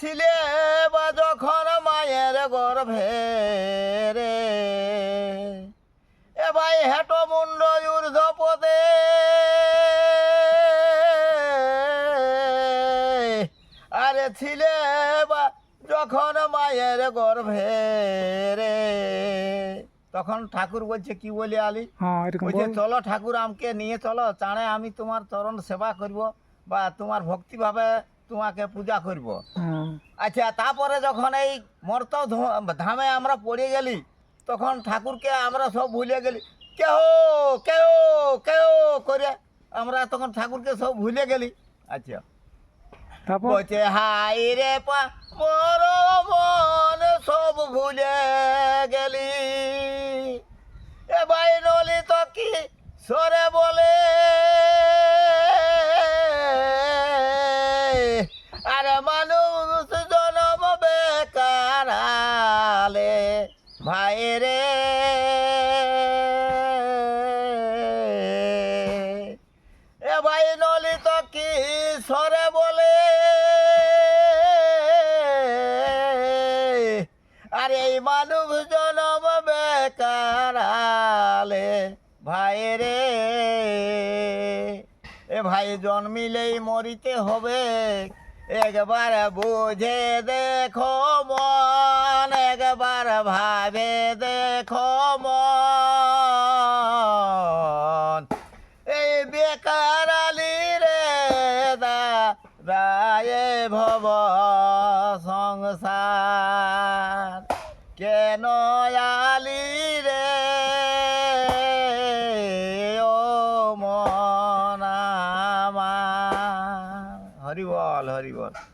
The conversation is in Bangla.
ছিলে বা যখন মায়ের গর্ভে রে। এ ভাই হেট মুন্ড ইউর্ধপদে আরে ছিলে বা যখন মায়ের গর্ভে রে। তখন ঠাকুর বলছে কি বলি আলি? হ্যাঁ, বলছে চলো ঠাকুর আমাকে নিয়ে চলো চাঁড়ে আমি তোমার চরণ সেবা করব বা তোমার ভক্তিভাবে তোমাকে পূজা করব। হ্যাঁ, আচ্ছা তারপরে যখন এই মর্ত ধামে আমরা পড়ে গেলি তখন ঠাকুরকে আমরা সব ভুলে গেলি। কেহ কেহ কেহ করে আমরা তখন ঠাকুরকে সব ভুলে গেলি। আচ্ছা। তারপর? বলছে হাই রে পা মোর মন সব ভুলে গেলি। এ ভাই নলি তো কি সরে বলে আরে মানুষ জনম বেকারালে ভাই রে এ ভাই নলি তো কি সরে বলে? আরে এই মানুষ জনম বেকারালে ভাই রে এ ভাই জন্মিলেই মরিতে হবে একবার বুঝে দেখো মন, একবার ভাবে দেখো মন। এই বেকার আলি রে দা রায়ে ভব সংসার, কেন মন আমার হরি বল হরি বল